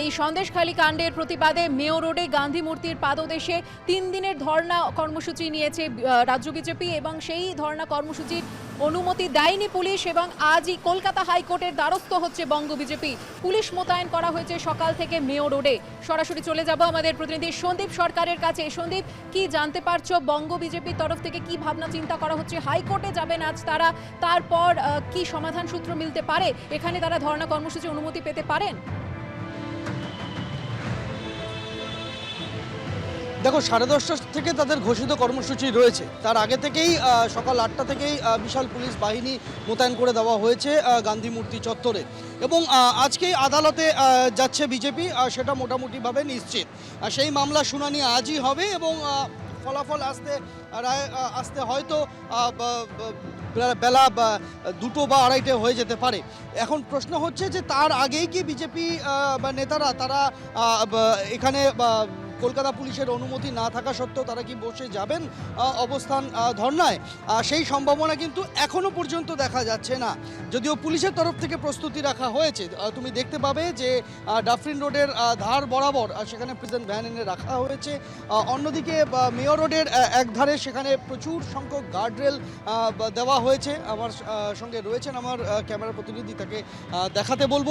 এই সন্দেশখালী কাণ্ডের প্রতিবাদে মেয়ো রোডে গান্ধী মূর্তির পাদদেশে তিন দিনের ধর্ণা কর্মসূচি নিয়েছে রাজ্য বিজেপি এবং সেই ধর্ণা কর্মসূচির অনুমতি দেয়নি পুলিশ এবং আজই কলকাতা হাইকোর্টের দ্বারস্থ হচ্ছে বঙ্গ বিজেপি। পুলিশ মোতায়েন করা হয়েছে সকাল থেকে মেয়ো রোডে। সরাসরি চলে যাব আমাদের প্রতিনিধি সন্দীপ সরকারের কাছে। সন্দীপ, কি জানতে পারছ বঙ্গ বিজেপির তরফ থেকে কি ভাবনা চিন্তা করা হচ্ছে? হাইকোর্টে যাবেন আজ তারা, তারপর কি সমাধান সূত্র মিলতে পারে? এখানে তারা ধর্ণা কর্মসূচি অনুমতি পেতে পারেন? দেখো, সাড়ে দশটা থেকে তাদের ঘোষিত কর্মসূচি রয়েছে। তার আগে থেকেই সকাল আটটা থেকেই বিশাল পুলিশ বাহিনী মোতায়েন করে দেওয়া হয়েছে গান্ধী মূর্তি চত্বরে। এবং আজকেই আদালতে যাচ্ছে বিজেপি সেটা মোটামুটিভাবে নিশ্চিত। সেই মামলা শুনানি আজই হবে এবং ফলাফল আসতে, রায় আসতে হয়তো বেলা- দুটো বা আড়াইটে হয়ে যেতে পারে। এখন প্রশ্ন হচ্ছে যে তার আগেই কি বিজেপি নেতারা, তারা এখানে কলকাতা পুলিশের অনুমতি না থাকা সত্ত্বেও তারা কি বসে যাবেন অবস্থান ধর্নায়? সেই সম্ভাবনা কিন্তু এখনও পর্যন্ত দেখা যাচ্ছে না। যদিও পুলিশের তরফ থেকে প্রস্তুতি রাখা হয়েছে তুমি দেখতে পাবে যে ডাফরিন রোডের ধার বরাবর সেখানে প্রেজেন্ট ভ্যান এনে রাখা হয়েছে। অন্যদিকে মেয়র রোডের আহ, এক ধারে সেখানে প্রচুর সংখ্যক গার্ডরেল দেওয়া হয়েছে। আমার সঙ্গে রয়েছেন আমার ক্যামেরা প্রতিনিধি তাকে দেখাতে বলব।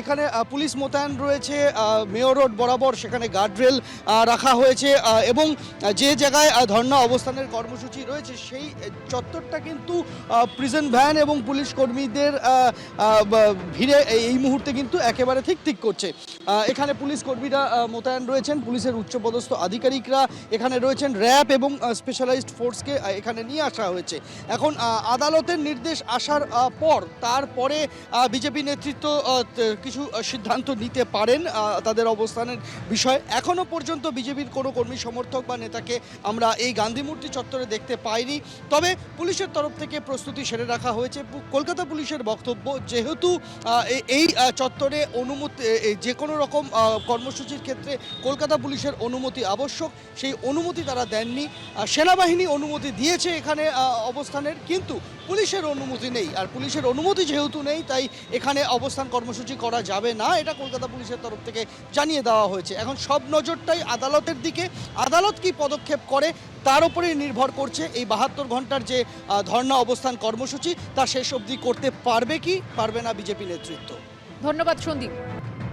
এখানে পুলিশ মোতায়েন রয়েছে মেয়র রোড বরাবর সেখানে গার্ডরেল রাখা হয়েছে এবং যে জায়গায় ধর্ণা অবস্থানের কর্মসূচি রয়েছে, সেই চত্বরটা কিন্তু প্রিজন ভ্যান এবং পুলিশ কর্মীদের ভিড়ে এই- মুহূর্তে কিন্তু একেবারে ঠিক ঠিক করছে। এখানে পুলিশ কর্মীরা মোতায়েন রয়েছেন, পুলিশের উচ্চপদস্থ আধিকারিকরা এখানে রয়েছেন, র্যাব এবং স্পেশালাইজড ফোর্সকে এখানে নিয়ে আসা হয়েছে। এখন আদালতের নির্দেশ আসার পর, তারপরে বিজেপি নেতৃত্ব কিছু সিদ্ধান্ত নিতে পারেন তাদের অবস্থানের বিষয়ে এখনও পর্যন্ত বিজেপির কোনো কর্মী সমর্থক বা নেতাকে আমরা এই গান্ধী মূর্তি চত্বরে দেখতে পাইনি। তবে পুলিশের তরফ থেকে প্রস্তুতি সেরে রাখা হয়েছে। কলকাতা পুলিশের বক্তব্য, যেহেতু এই চত্বরে অনুমতি যে কোনো রকম কর্মসূচির ক্ষেত্রে কলকাতা পুলিশের অনুমতি আবশ্যক। সেই অনুমতি তারা দেননি। সেনাবাহিনী অনুমতি দিয়েছে এখানে অবস্থানের, কিন্তু পুলিশের অনুমতি নেই। আর পুলিশের অনুমতি যেহেতু নেই, তাই এখানে অবস্থান কর্মসূচি করা যাবে না। এটা কলকাতা পুলিশের তরফ থেকে জানিয়ে দেওয়া হয়েছে। এখন সব নজরটাই আদালতের দিকে। আদালত কি পদক্ষেপ করে, তার উপরেই নির্ভর করছে এই বাহাত্তর ঘণ্টার যে ধর্ণা অবস্থান কর্মসূচি, তা শেষ অবধি করতে পারবে কি? পারবে না বিজেপি নেতৃত্ব। ধন্যবাদ সন্দীপ।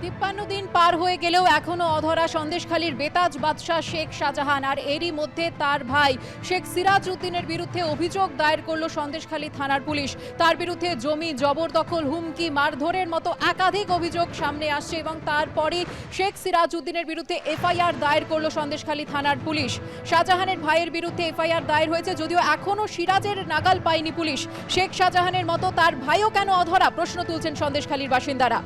তিপ্পান্ন দিন পার হয়ে গেলেও এখনও অধরা সন্দেশখালীর বেতাজ বাদশাহ শেখ শাহজাহান আর এরই মধ্যে তার ভাই শেখ সিরাজ উদ্দিনের বিরুদ্ধে অভিযোগ দায়ের করল সন্দেশখালী থানার পুলিশ। তার বিরুদ্ধে জমি জবরদখল, হুমকি, মারধরের মতো একাধিক অভিযোগ সামনে আসছে এবং তারপরে শেখ সিরাজ উদ্দিনের বিরুদ্ধে এফআইআর দায়ের করল সন্দেশখালী থানার পুলিশ। শাহজাহানের ভাইয়ের বিরুদ্ধে এফআইআর দায়ের হয়েছে যদিও এখনও সিরাজের নাগাল পায়নি পুলিশ। শেখ শাহজাহানের মতো তার ভাইও কেন অধরা? প্রশ্ন তুলছেন সন্দেশখালীর বাসিন্দারা।